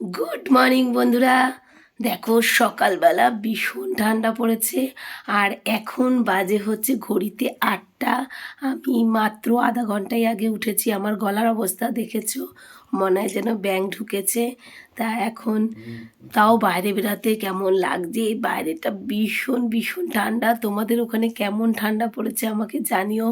Good morning বন্ধুরা। দেখো, সকালবেলা ভীষণ ঠান্ডা পড়েছে, আর এখন বাজে হচ্ছে ঘড়িতে আটটা। আমি মাত্র আধা ঘন্টায় আগে উঠেছি, আমার গলার অবস্থা দেখেছ? মনে হয় যেন ব্যাং ঢুকেছে। তা এখন তাও বাইরে বেরাতে কেমন লাগছে? এই বাইরেটা ভীষণ ভীষণ ঠান্ডা। তোমাদের ওখানে কেমন ঠান্ডা পড়েছে আমাকে জানিও।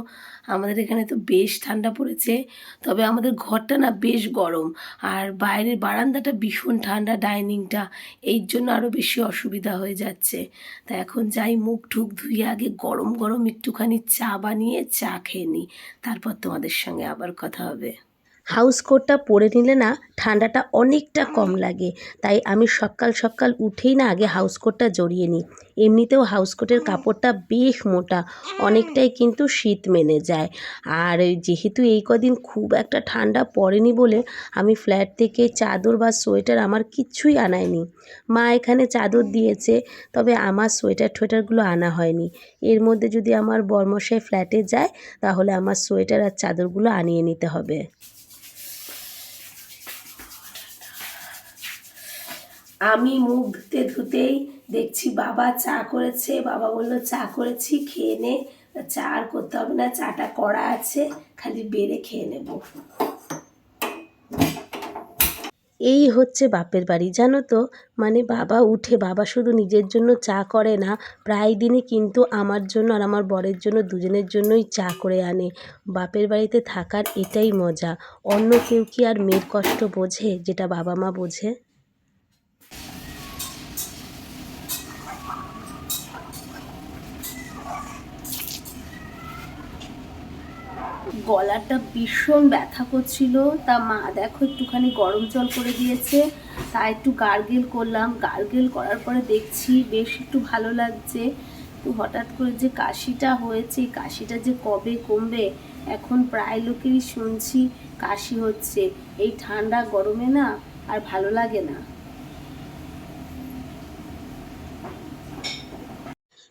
আমাদের এখানে তো বেশ ঠান্ডা পড়েছে। তবে আমাদের ঘরটা না বেশ গরম। আর বাইরের বারান্দাটা ভীষণ ঠান্ডা ডাইনিংটা। এই জন্য আরও বেশি অসুবিধা হয়ে যাচ্ছে। তা এখন যাই মুখ ঠুক ধুয়ে আগে গরম গরম একটুখানি চা বানিয়ে চা খেয়ে নিই। তারপর তোমাদের সঙ্গে আবার কথা হবে। হাউস কোটটা পরে নিলে না ঠান্ডাটা অনেকটা কম লাগে। তাই আমি সকাল সকাল উঠেই না আগে হাউস কোটটা জড়িয়ে নিই। এমনিতেও হাউস কোটের কাপড়টা বেশ মোটা, অনেকটাই কিন্তু শীত মেনে যায়। আর যেহেতু এই কদিন খুব একটা ঠান্ডা পড়েনি বলে আমি ফ্ল্যাট থেকে চাদর বা সোয়েটার আমার কিচ্ছুই আনায়নি মা এখানে চাদর দিয়েছে, তবে আমার সোয়েটার টোয়েটারগুলো আনা হয়নি। এর মধ্যে যদি আমার বর্মশাই ফ্ল্যাটে যায়, তাহলে আমার সোয়েটার আর চাদরগুলো আনিয়ে নিতে হবে। আমি মুখ ধুতে ধুতেই দেখছি বাবা চা করেছে, বাবা বলল, চা করেছি, খেয়ে নে, চা আর করতে হবে না, চাটা করা আছে, খালি বেড়ে খেয়ে নেব। এই হচ্ছে বাপের বাড়ি, জানো তো? মানে বাবা উঠে, বাবা শুধু নিজের জন্য চা করে না, প্রায় দিনই কিন্তু আমার জন্য আর আমার বরের জন্য দুজনের জন্যই চা করে আনে। বাপের বাড়িতে থাকার এটাই মজা। অন্য কেউ কি আর মেয়ের কষ্ট বোঝে, যেটা বাবা মা বোঝে? গলাটা ভীষণ ব্যথা করছিল। তা মা দেখো একটুখানি গরম জল করে দিয়েছে। তা একটু গার্গেল করলাম। গার্গেল করার পরে দেখছি বেশ একটু ভালো লাগছে। তো হঠাৎ করে যে কাশিটা হয়েছে কাশিটা যে কবে কমবে, এখন প্রায় লোকেরই শুনছি কাশি হচ্ছে। এই ঠান্ডা গরমে না আর ভালো লাগে না।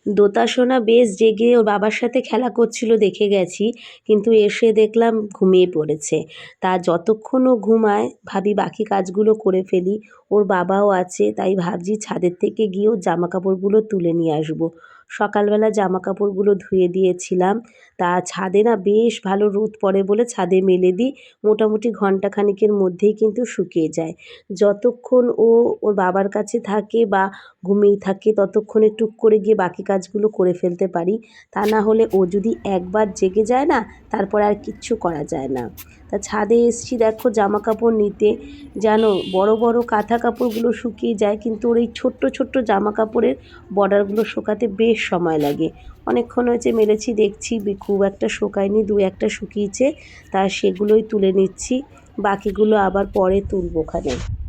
দোতাসোনা বেশ জেগে ওর বাবার সাথে খেলা করছিল দেখে গেছি, কিন্তু এসে দেখলাম ঘুমিয়ে পড়েছে। তা যতক্ষণ ও ঘুমায়, ভাবি বাকি কাজগুলো করে ফেলি, ওর বাবাও আছে, তাই ভাবছি ছাদের থেকে গিয়েও জামা কাপড়গুলো তুলে নিয়ে আসব। সকালবেলা জামা কাপড়গুলো ধুয়ে দিয়েছিলাম। তা ছাদে না বেশ ভালো রোদ পড়ে বলে ছাদে মেলে দিই। মোটামুটি ঘণ্টা খানিকের মধ্যেই কিন্তু শুকিয়ে যায়। যতক্ষণ ও ওর বাবার কাছে থাকে বা ঘুমিয়ে থাকে, ততক্ষণে টুক করে গিয়ে বাকি কাজগুলো করে ফেলতে পারি। তা না হলে ও যদি একবার জেগে যায় না, তারপর আর কিচ্ছু করা যায় না। তা ছাদে এসছি, দেখো জামা কাপড় নিতে। জানো, বড় বড় কাঁথা কাপড়গুলো শুকিয়ে যায়, কিন্তু ওর এই ছোট্ট ছোট্ট জামা কাপড়ের বর্ডারগুলো শুকাতে বেশ সময় লাগে। অনেকক্ষণ হয়েছে, মেলেছি, দেখছি খুব একটা শুকায়নি, দু একটা শুকিয়েছে, তা সেগুলোই তুলে নিচ্ছি, বাকিগুলো আবার পরে তুলবো ওখানে।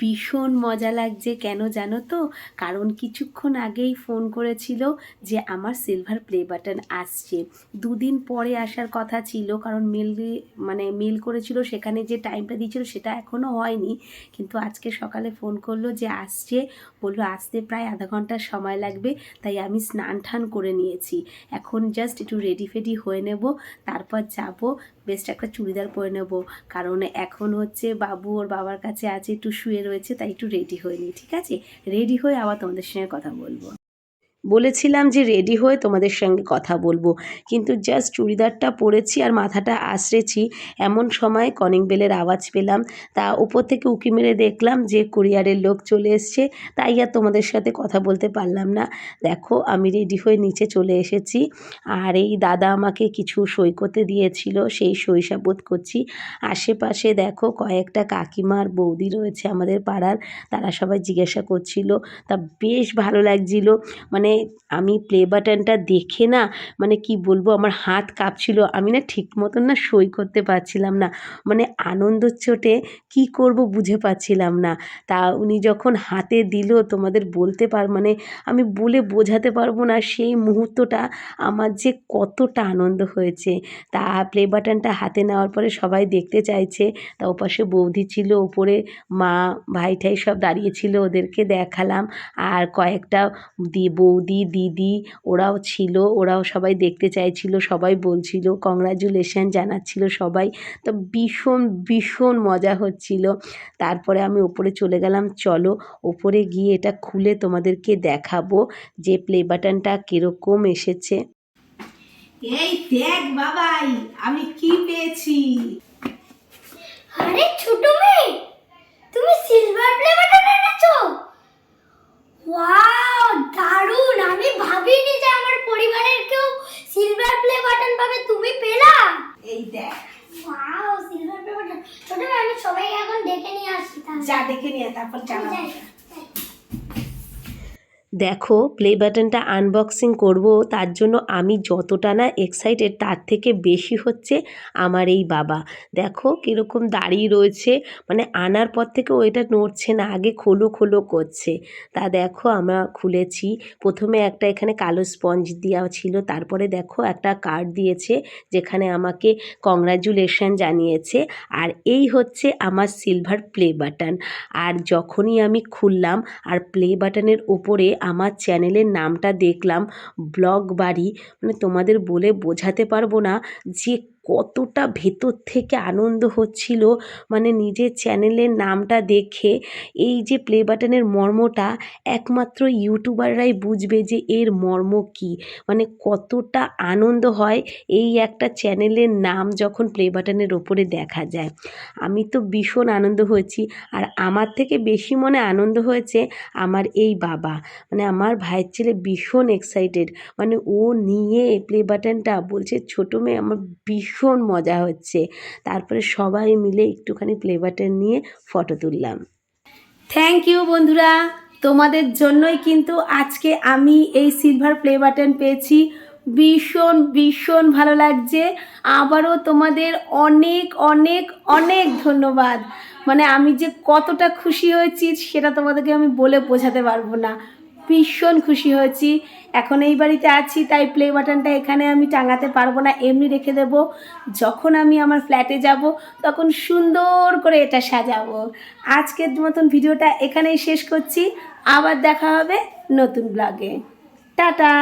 ভীষণ মজা লাগছে, কেন জানো তো? কারণ কিছুক্ষণ আগেই ফোন করেছিল যে আমার সিলভার প্লে বাটন আসছে। দুদিন পরে আসার কথা ছিল, কারণ মেল মানে মেল করেছিল, সেখানে যে টাইমটা দিয়েছিল সেটা এখনও হয়নি। কিন্তু আজকে সকালে ফোন করল যে আসছে, বলল আসতে প্রায় আধা ঘণ্টা সময় লাগবে, তাই আমি স্নান টান করে নিয়েছি। এখন জাস্ট একটু রেডি ফেডি হয়ে নেব, তারপর যাব। বেস্ট একটা চুড়িদার পরে নেব। কারণ এখন হচ্ছে বাবু ওর বাবার কাছে আছে, একটু শুয়ে রয়েছে, তাই একটু রেডি হয়ে নিই ঠিক আছে? রেডি হয়ে আবার তোমাদের সঙ্গে কথা বলব। বলেছিলাম যে রেডি হয়ে তোমাদের সঙ্গে কথা বলব। কিন্তু জাস্ট চুড়িদারটা পরেছি আর মাথাটা আশ্রেছি এমন সময় কলিং বেলের আওয়াজ পেলাম। তা ওপর থেকে উঁকি মেরে দেখলাম যে কুরিয়ারের লোক চলে এসছে, তাই আর তোমাদের সাথে কথা বলতে পারলাম না। দেখো, আমি রেডি হয়ে নিচে চলে এসেছি। আর এই দাদা আমাকে কিছু সই করতে দিয়েছিল, সেই সাবোধ করছি। আশেপাশে দেখো, কয়েকটা কাকিমার বৌদি রয়েছে আমাদের পাড়ার, তারা সবাই জিজ্ঞাসা করছিল। তা বেশ ভালো লাগছিল। মানে মানে আমি প্লে বাটনটা দেখে না মানে কি বলব, আমার হাত কাঁপছিল, আমি না ঠিক মতন না সই করতে পারছিলাম না। মানে আনন্দর চোটে কি করব বুঝে পাচ্ছিলাম না। তা উনি যখন হাতে দিল, তোমাদের বলতে পার মানে আমি বলে বোঝাতে পারব না, সেই মুহূর্তটা আমার যে কতটা আনন্দ হয়েছে। তা প্লে বাটনটা হাতে নেওয়ার পরে সবাই দেখতে চাইছে, তা ওপাশে বৌদি ছিল, ওপরে মা ভাই ঠাই সব দাঁড়িয়েছিল ওদেরকে দেখালাম। আর কয়েকটা দি বৌদি দিদি ওরাও ছিল ওরাও সবাই দেখতে চাইছিল সবাই বলছিল কংগ্রাচুলেশন জানাচ্ছিল সবাই। তো ভীষণ ভীষণ মজা হচ্ছিল। তারপরে আমি ওপরে চলে গেলাম চলো ওপরে গিয়ে এটা খুলে তোমাদেরকে দেখাবো যে প্লে বাটনটা কীরকম এসেছে। এই দেখ বাবাই আমি কি পেয়েছি? আরে ছোট মেয়ে তুমি সিলভার প্লে বাটন এনেছো ওয়াও দারুণ আমি ভাবিনি যে আমার পরিবারের কেউ সিলভার প্লে বাটন পাবে তুমি পেলা এই দেখ ওয়াও সিলভার প্লে বাটন ছোট মেয়ে আমি সবাইকে এখন ডেকে নিয়ে আসি তাহলে যা দেখে নিয়ে তারপর জানাব যাই। দেখো প্লে বাটনটা আনবক্সিং করব, তার জন্য আমি যতটা না এক্সাইটেড তার থেকে বেশি হচ্ছে আমার এই বাবা। দেখো কীরকম দাঁড়িয়ে রয়েছে মানে আনার পর থেকে ওইটা নড়ছে না, আগে খোলো খোলো করছে। তা দেখো আমরা খুলেছি, প্রথমে একটা এখানে কালো স্পঞ্জ দেওয়া ছিল, তারপরে দেখো একটা কার্ড দিয়েছে, যেখানে আমাকে কংগ্রাচুলেশন জানিয়েছে, আর এই হচ্ছে আমার সিলভার প্লে বাটন আর যখনই আমি খুললাম, আর প্লে বাটনের ওপরে আমার চ্যানেলের নামটা দেখলাম ব্লগ বাড়ি। মানে তোমাদের বলে বোঝাতে পারব না যে কতটা ভেতর থেকে আনন্দ হচ্ছিল মানে নিজের চ্যানেলের নামটা দেখে, এই যে প্লে বাটনের মর্মটা একমাত্র ইউটিউবাররাই বুঝবে যে এর মর্ম কী। মানে কতটা আনন্দ হয় এই একটা চ্যানেলের নাম যখন প্লে বাটনের ওপরে দেখা যায়। আমি তো ভীষণ আনন্দ হয়েছি আর আমার থেকে বেশি মনে আনন্দ হয়েছে আমার এই বাবা। মানে আমার ভাইয়ের ছেলে ভীষণ এক্সাইটেড মানে ও নিয়ে প্লে বাটনটা বলছে, ছোটো মেয়ে, আমার ভীষণ মজা হচ্ছে। তারপরে সবাই মিলে একটুখানি প্লে বাটন নিয়ে ফটো তুললাম। থ্যাংক ইউ বন্ধুরা। তোমাদের জন্যই কিন্তু আজকে আমি এই সিলভার প্লে বাটন পেয়েছি। ভীষণ ভীষণ ভালো লাগছে। আবারও তোমাদের অনেক অনেক অনেক ধন্যবাদ। মানে আমি যে কতটা খুশি হয়েছি সেটা তোমাদেরকে আমি বলে বোঝাতে পারব না। ভীষণ খুশি হয়েছি। এখন এই বাড়িতে আছি, তাই প্লে বাটনটা এখানে আমি টাঙাতে পারব না, এমনি রেখে দেব। যখন আমি আমার ফ্ল্যাটে যাব, তখন সুন্দর করে এটা সাজাবো। আজকের মতন ভিডিওটা এখানেই শেষ করছি। আবার দেখা হবে নতুন ব্লগে টাটা!